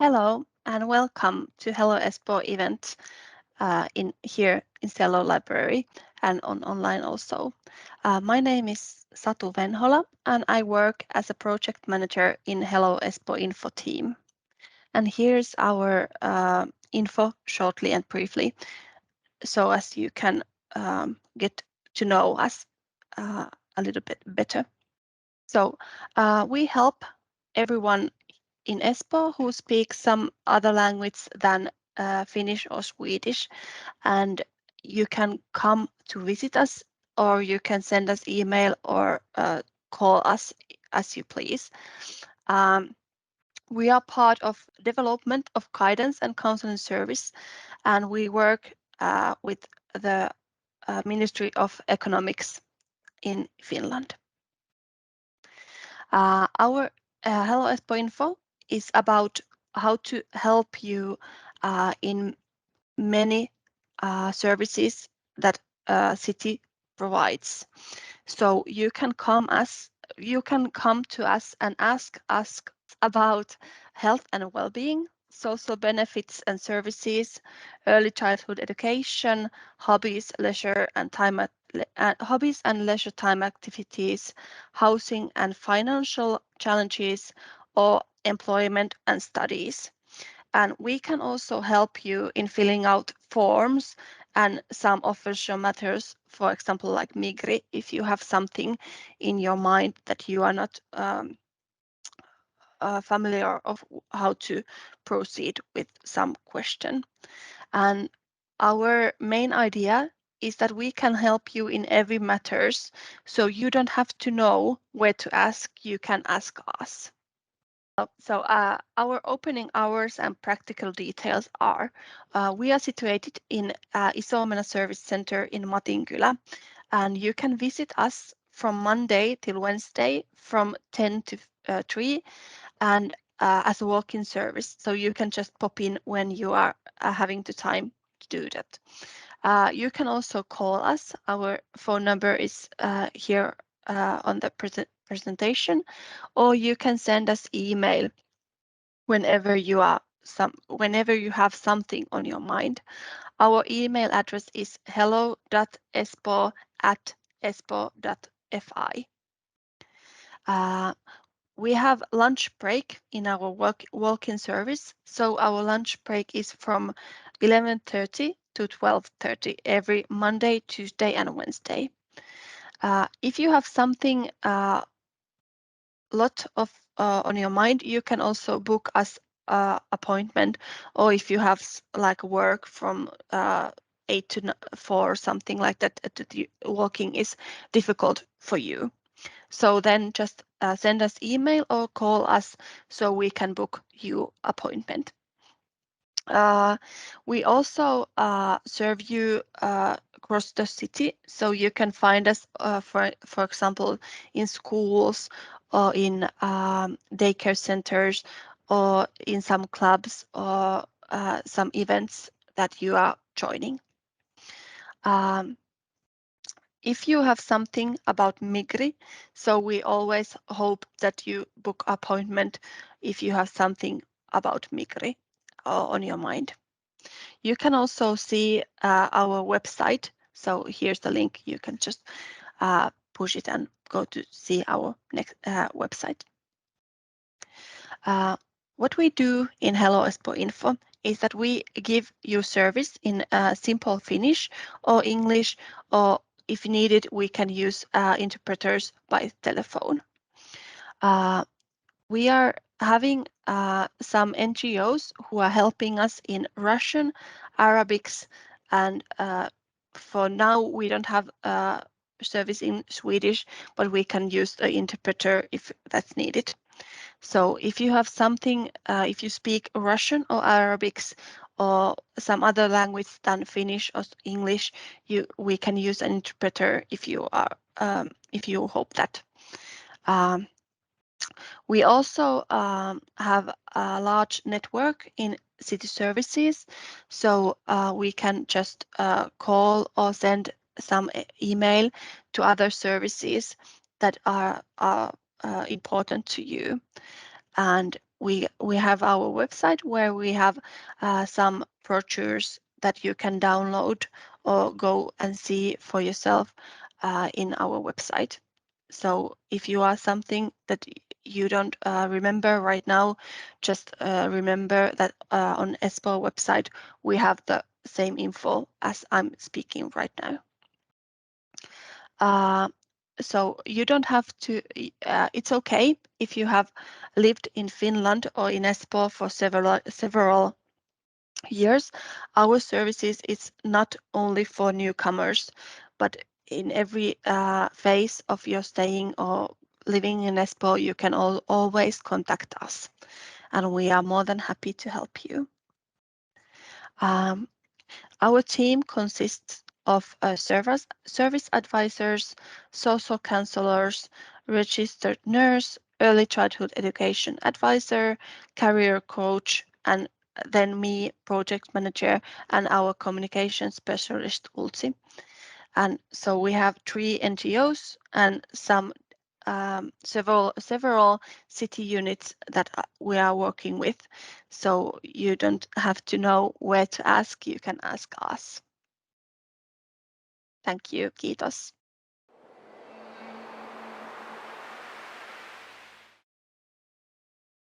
Hello and welcome to Hello Espoo event uh, in here in Cello Library and on online also. Uh, my name is Satu Venhola and I work as a project manager in Hello Espoo info team. And here's our uh, info shortly and briefly, so as you can um, get to know us uh, a little bit better. So uh, we help everyone in Espoo who speaks some other language than uh, Finnish or Swedish, and you can come to visit us or you can send us email or uh, call us as you please. Um, we are part of development of guidance and counseling service, and we work uh, with the uh, Ministry of Economics in Finland. Uh, our uh, Hello Espoo info is about how to help you uh, in many uh, services that a city provides. So you can come as you can come to us and ask us about health and well-being, social benefits and services, early childhood education, hobbies, leisure and time at, uh, hobbies and leisure time activities, housing and financial challenges, or employment and studies. And we can also help you in filling out forms and some official matters, for example, like Migri, if you have something in your mind that you are not um, uh, familiar of how to proceed with some question. And our main idea is that we can help you in every matters, so you don't have to know where to ask, you can ask us. So uh, our opening hours and practical details are, uh, we are situated in uh, Service Center in Matinkylä, and you can visit us from Monday till Wednesday from 10 to uh, 3 and uh, as a walk-in service. So you can just pop in when you are uh, having the time to do that. Uh, you can also call us. Our phone number is here on the pre presentation, or you can send us email whenever you are some whenever you have something on your mind. Our email address is hello.espoo at espoo.fi. Uh, we have lunch break in our walk, walk-in service. So our lunch break is from 11.30 to 12.30 every Monday, Tuesday and Wednesday. Uh, if you have something uh, lot of uh, on your mind, you can also book us uh, appointment or if you have like work from uh, 8 to 4 or something like that, the walking is difficult for you. So then just uh, send us email or call us so we can book you appointment. Uh, we also uh, serve you uh, across the city, so you can find us, uh, for for example, in schools or in um, daycare centers or in some clubs or uh, some events that you are joining. Um, if you have something about Migri, so we always hope that you book appointment if you have something about Migri uh, on your mind. You can also see uh, our website. So here's the link. You can just uh, push it and go to see our next uh, website. Uh, what we do in Hello Espoo Info is that we give you service in uh, simple Finnish or English or if needed, we can use uh, interpreters by telephone. We are having uh, some NGOs who are helping us in Russian, Arabics, and uh, for now we don't have a service in Swedish, but we can use the interpreter if that's needed. So if you have something, uh, if you speak Russian or Arabics or some other language than Finnish or English, you we can use an interpreter if you are um, if you hope that. Um, we also um, have a large network in city services, so uh, we can just uh, call or send some email to other services that are, are uh, important to you. And we we have our website where we have uh, some brochures that you can download or go and see for yourself uh, in our website. So if you are something that you don't uh, remember right now, just uh, remember that uh, on Espoo website we have the same info as I'm speaking right now. Uh, so you don't have to, uh, it's okay if you have lived in Finland or in Espoo for several, several years. Our services is not only for newcomers, but in every uh, phase of your staying or living in Espoo, you can always contact us and we are more than happy to help you. Um, our team consists of uh, service, service advisors, social counselors, registered nurse, early childhood education advisor, career coach, and then me, project manager, and our communication specialist, Ulti. And so we have three NGOs and some um, several several city units that uh, we are working with. So you don't have to know where to ask, you can ask us. Thank you, kiitos.